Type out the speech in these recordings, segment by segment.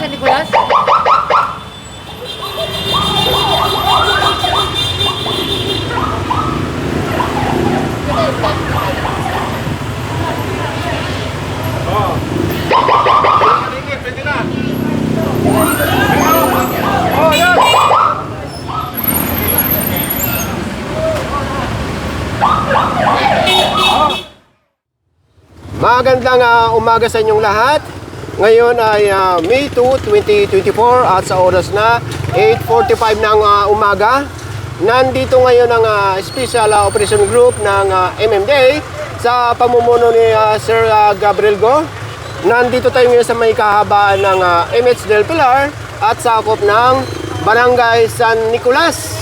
San Nicolas? Magandang ah, umaga sa inyong lahat. Ngayon ay ah, May 2, 2024 at sa oras na 8.45 ng ah, umaga. Nandito ngayon ang ah, Special ah, Operation Group ng ah, MMDA sa pamumuno ni ah, Sir ah, Gabriel Go. Nandito tayo ngayon sa may kahabaan ng ah, MH Del Pilar at sakop ng Barangay San Nicolas.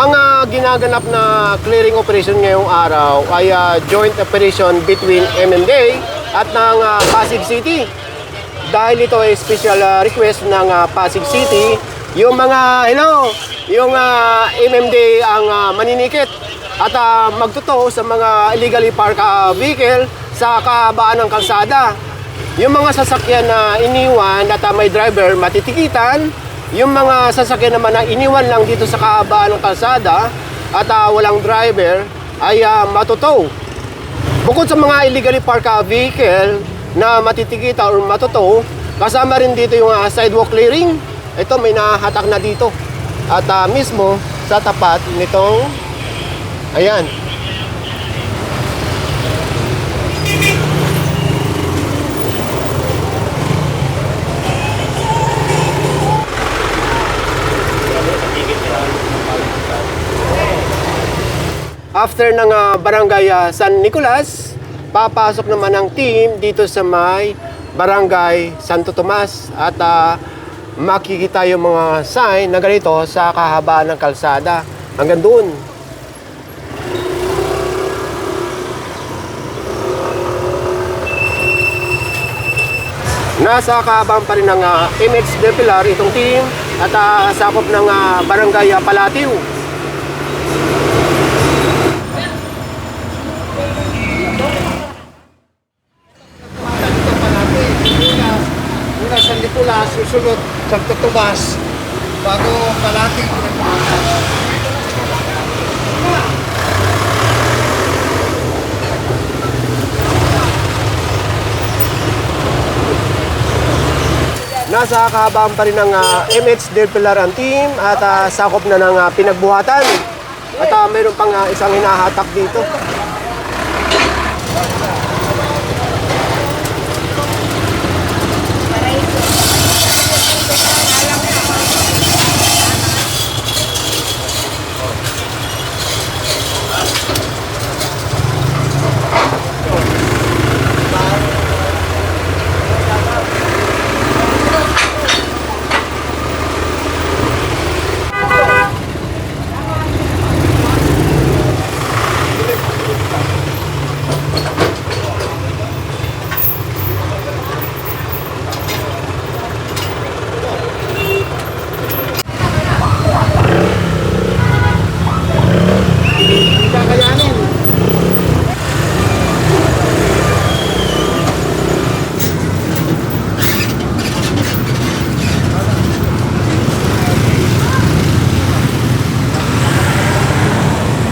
Ang ah, ginaganap na clearing operation ngayong araw ay ah, joint operation between MMDA at ng ah, Pasig City. Dahil ito ay special ah, request ng ah, Pasig City, yung mga, hello, yung ah, MMDA ang ah, maninikit at ah, magtuto sa mga illegally parked ah, vehicle sa kahabaan ng kalsada. Yung mga sasakyan na iniwan at ah, may driver matitikitan, yung mga sasakyan naman na iniwan lang dito sa kahabaan ng kalsada at ah, walang driver ay uh, matutow. Bukod sa mga illegally parked ah, vehicle na matitikita or matutow, kasama rin dito yung ah, sidewalk clearing. Ito may nahatak na dito. At ah, mismo sa tapat nitong ayan, After ng ah, barangay ah, San Nicolas, papasok naman ang team dito sa may barangay Santo Tomas at ah, makikita yung mga sign na ganito sa kahabaan ng kalsada hanggang doon. Nasa kahabang pa rin ng ah, MX De Pilar itong team at ah, sakop ng ah, barangay ah, Palatiw. Tomas, bago Palating. Nasa kahabaan pa rin ng ah, MH Del Pilar ang team at ah, sakop na ng ah, pinagbuhatan. At ah, mayroon pang ah, isang hinahatak dito.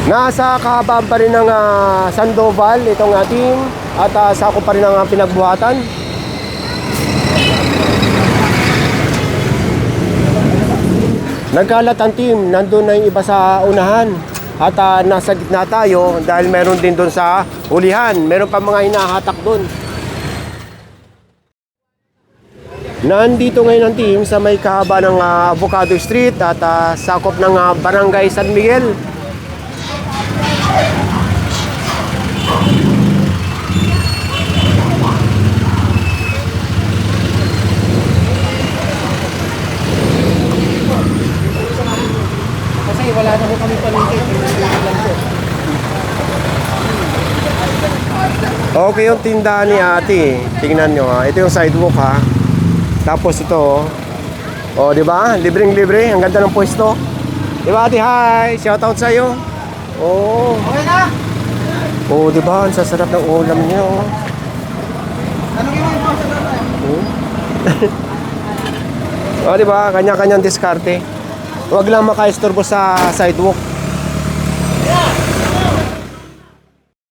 Nasa kahabaan pa rin ng ah, Sandoval itong ah, team at ah, sakop pa rin ng ah, pinagbuhatan. Nagkalat ang team, nandun na yung iba sa unahan. At ah, nasa gitna tayo dahil meron din doon sa hulihan. Meron pa mga hinahatak doon. Nandito ngayon ang team sa may kahaba ng ah, Avocado Street at ah, sakop ng ah, Barangay San Miguel. Okay yung tindahan ni ate. Tingnan nyo ha. Ito yung sidewalk ha. Tapos ito oh. Oh, di ba? Libreng libre. Ang ganda ng pwesto. Di ba ate? Hi! Shoutout sa'yo. Oh. Okay na? Oo, oh, di ba? Ang sasarap ng ulam niya, oh. Ano yung mga Oh. oh, di ba? Kanya-kanyang diskarte. Huwag lang makaistorbo sa sidewalk.